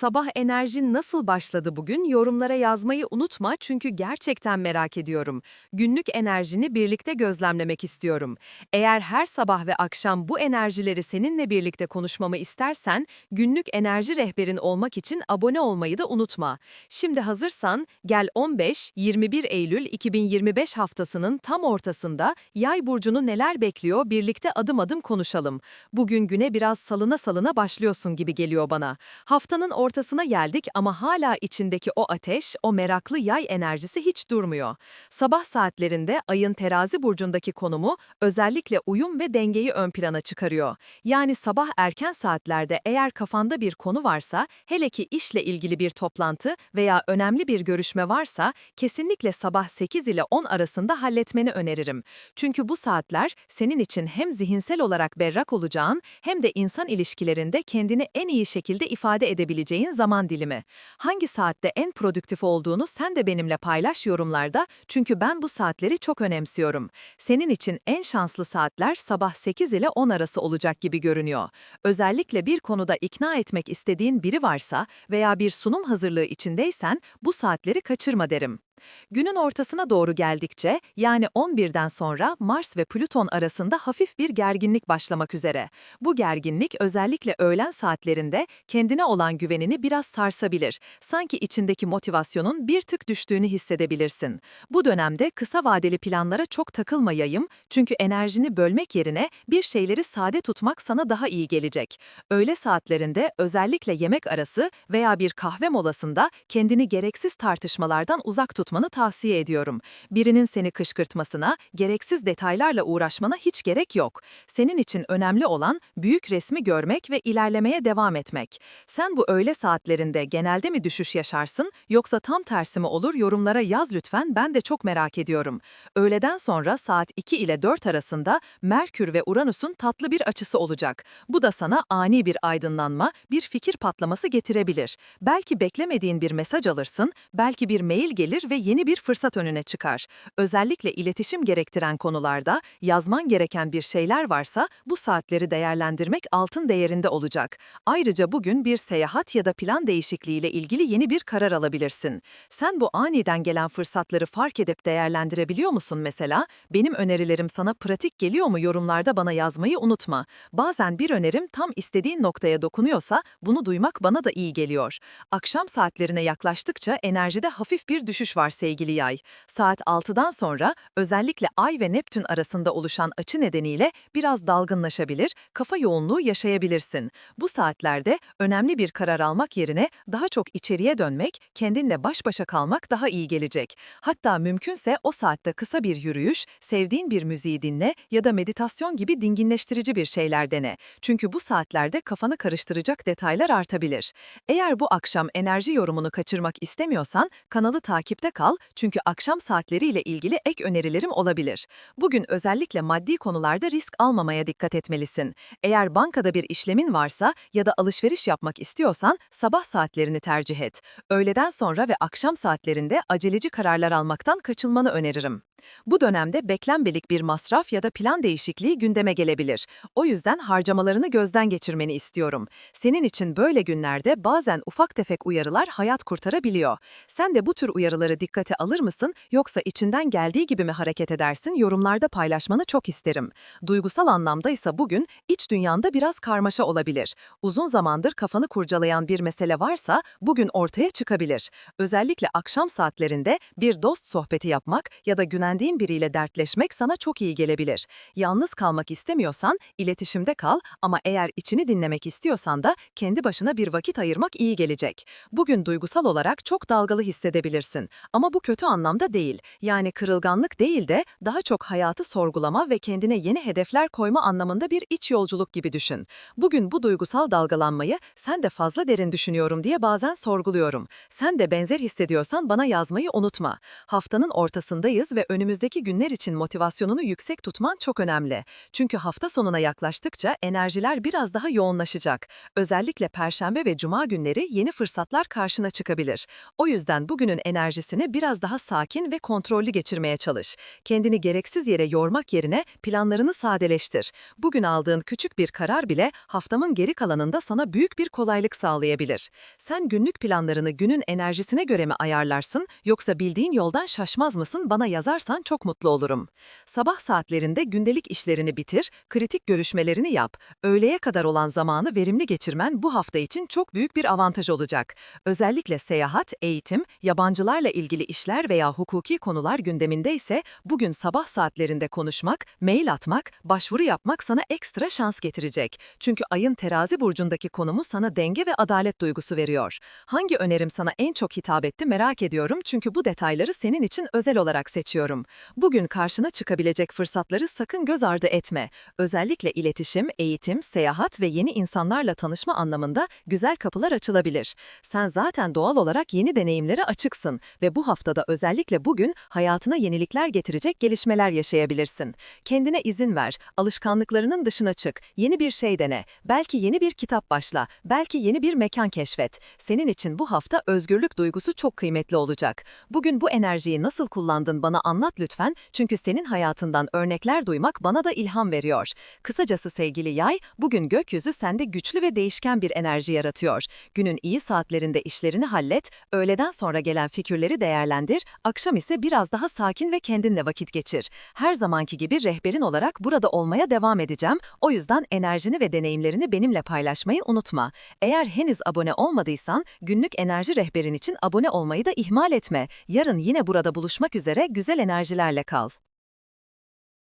Sabah enerjin nasıl başladı bugün? Yorumlara yazmayı unutma çünkü gerçekten merak ediyorum. Günlük enerjini birlikte gözlemlemek istiyorum. Eğer her sabah ve akşam bu enerjileri seninle birlikte konuşmamı istersen, günlük enerji rehberin olmak için abone olmayı da unutma. Şimdi hazırsan, gel 15-21 Eylül 2025 haftasının tam ortasında Yay burcunu neler bekliyor birlikte adım adım konuşalım. Bugün güne biraz salına salına başlıyorsun gibi geliyor bana. Haftanın ortasına geldik ama hala içindeki o ateş, o meraklı yay enerjisi hiç durmuyor. Sabah saatlerinde ayın terazi burcundaki konumu özellikle uyum ve dengeyi ön plana çıkarıyor. Yani sabah erken saatlerde eğer kafanda bir konu varsa, hele ki işle ilgili bir toplantı veya önemli bir görüşme varsa, kesinlikle sabah 8 ile 10 arasında halletmeni öneririm. Çünkü bu saatler senin için hem zihinsel olarak berrak olacağın hem de insan ilişkilerinde kendini en iyi şekilde ifade edebileceğin zaman dilimi. Hangi saatte en produktif olduğunu sen de benimle paylaş yorumlarda çünkü ben bu saatleri çok önemsiyorum. Senin için en şanslı saatler sabah 8 ile 10 arası olacak gibi görünüyor. Özellikle bir konuda ikna etmek istediğin biri varsa veya bir sunum hazırlığı içindeysen bu saatleri kaçırma derim. Günün ortasına doğru geldikçe, yani 11'den sonra Mars ve Plüton arasında hafif bir gerginlik başlamak üzere. Bu gerginlik özellikle öğlen saatlerinde kendine olan güvenini biraz sarsabilir. Sanki içindeki motivasyonun bir tık düştüğünü hissedebilirsin. Bu dönemde kısa vadeli planlara çok takılmayayım çünkü enerjini bölmek yerine bir şeyleri sade tutmak sana daha iyi gelecek. Öğle saatlerinde özellikle yemek arası veya bir kahve molasında kendini gereksiz tartışmalardan uzak tut tutmanı tavsiye ediyorum. Birinin seni kışkırtmasına, gereksiz detaylarla uğraşmana hiç gerek yok. Senin için önemli olan büyük resmi görmek ve ilerlemeye devam etmek. Sen bu öğle saatlerinde genelde mi düşüş yaşarsın yoksa tam tersi mi olur yorumlara yaz lütfen ben de çok merak ediyorum. Öğleden sonra saat 2 ile 4 arasında Merkür ve Uranüs'ün tatlı bir açısı olacak. Bu da sana ani bir aydınlanma, bir fikir patlaması getirebilir. Belki beklemediğin bir mesaj alırsın, belki bir mail gelir ve yeni bir fırsat önüne çıkar. Özellikle iletişim gerektiren konularda yazman gereken bir şeyler varsa bu saatleri değerlendirmek altın değerinde olacak. Ayrıca bugün bir seyahat ya da plan değişikliğiyle ilgili yeni bir karar alabilirsin. Sen bu aniden gelen fırsatları fark edip değerlendirebiliyor musun mesela? Benim önerilerim sana pratik geliyor mu yorumlarda bana yazmayı unutma. Bazen bir önerim tam istediğin noktaya dokunuyorsa bunu duymak bana da iyi geliyor. Akşam saatlerine yaklaştıkça enerjide hafif bir düşüş var sevgili yay. Saat 6'dan sonra özellikle Ay ve Neptün arasında oluşan açı nedeniyle biraz dalgınlaşabilir, kafa yoğunluğu yaşayabilirsin. Bu saatlerde önemli bir karar almak yerine daha çok içeriye dönmek, kendinle baş başa kalmak daha iyi gelecek. Hatta mümkünse o saatte kısa bir yürüyüş, sevdiğin bir müziği dinle ya da meditasyon gibi dinginleştirici bir şeyler dene. Çünkü bu saatlerde kafanı karıştıracak detaylar artabilir. Eğer bu akşam enerji yorumunu kaçırmak istemiyorsan kanalı takipte kal çünkü akşam saatleriyle ilgili ek önerilerim olabilir. Bugün özellikle maddi konularda risk almamaya dikkat etmelisin. Eğer bankada bir işlemin varsa ya da alışveriş yapmak istiyorsan sabah saatlerini tercih et. Öğleden sonra ve akşam saatlerinde aceleci kararlar almaktan kaçılmanı öneririm. Bu dönemde beklenmedik bir masraf ya da plan değişikliği gündeme gelebilir. O yüzden harcamalarını gözden geçirmeni istiyorum. Senin için böyle günlerde bazen ufak tefek uyarılar hayat kurtarabiliyor. Sen de bu tür uyarıları dikkate alır mısın yoksa içinden geldiği gibi mi hareket edersin yorumlarda paylaşmanı çok isterim. Duygusal anlamda ise bugün iç dünyanda biraz karmaşa olabilir. Uzun zamandır kafanı kurcalayan bir mesele varsa bugün ortaya çıkabilir. Özellikle akşam saatlerinde bir dost sohbeti yapmak ya da günen güvendiğin biriyle dertleşmek sana çok iyi gelebilir. Yalnız kalmak istemiyorsan iletişimde kal ama eğer içini dinlemek istiyorsan da kendi başına bir vakit ayırmak iyi gelecek. Bugün duygusal olarak çok dalgalı hissedebilirsin ama bu kötü anlamda değil. Yani kırılganlık değil de daha çok hayatı sorgulama ve kendine yeni hedefler koyma anlamında bir iç yolculuk gibi düşün. Bugün bu duygusal dalgalanmayı sen de fazla derin düşünüyorum diye bazen sorguluyorum. Sen de benzer hissediyorsan bana yazmayı unutma. Haftanın ortasındayız ve önümüzdeki önümüzdeki günler için motivasyonunu yüksek tutman çok önemli. Çünkü hafta sonuna yaklaştıkça enerjiler biraz daha yoğunlaşacak. Özellikle Perşembe ve Cuma günleri yeni fırsatlar karşına çıkabilir. O yüzden bugünün enerjisini biraz daha sakin ve kontrollü geçirmeye çalış. Kendini gereksiz yere yormak yerine planlarını sadeleştir. Bugün aldığın küçük bir karar bile haftamın geri kalanında sana büyük bir kolaylık sağlayabilir. Sen günlük planlarını günün enerjisine göre mi ayarlarsın yoksa bildiğin yoldan şaşmaz mısın bana yazarsan çok mutlu olurum. Sabah saatlerinde gündelik işlerini bitir, kritik görüşmelerini yap. Öğleye kadar olan zamanı verimli geçirmen bu hafta için çok büyük bir avantaj olacak. Özellikle seyahat, eğitim, yabancılarla ilgili işler veya hukuki konular gündeminde ise bugün sabah saatlerinde konuşmak, mail atmak, başvuru yapmak sana ekstra şans getirecek. Çünkü ayın terazi burcundaki konumu sana denge ve adalet duygusu veriyor. Hangi önerim sana en çok hitap etti merak ediyorum çünkü bu detayları senin için özel olarak seçiyorum. Bugün karşına çıkabilecek fırsatları sakın göz ardı etme. Özellikle iletişim, eğitim, seyahat ve yeni insanlarla tanışma anlamında güzel kapılar açılabilir. Sen zaten doğal olarak yeni deneyimlere açıksın ve bu haftada özellikle bugün hayatına yenilikler getirecek gelişmeler yaşayabilirsin. Kendine izin ver, alışkanlıklarının dışına çık, yeni bir şey dene, belki yeni bir kitap başla, belki yeni bir mekan keşfet. Senin için bu hafta özgürlük duygusu çok kıymetli olacak. Bugün bu enerjiyi nasıl kullandın bana anlat lütfen çünkü senin hayatından örnekler duymak bana da ilham veriyor. Kısacası sevgili yay, bugün gökyüzü sende güçlü ve değişken bir enerji yaratıyor. Günün iyi saatlerinde işlerini hallet, öğleden sonra gelen fikirleri değerlendir, akşam ise biraz daha sakin ve kendinle vakit geçir. Her zamanki gibi rehberin olarak burada olmaya devam edeceğim. O yüzden enerjini ve deneyimlerini benimle paylaşmayı unutma. Eğer henüz abone olmadıysan, günlük enerji rehberin için abone olmayı da ihmal etme. Yarın yine burada buluşmak üzere güzel enerjilerle kal.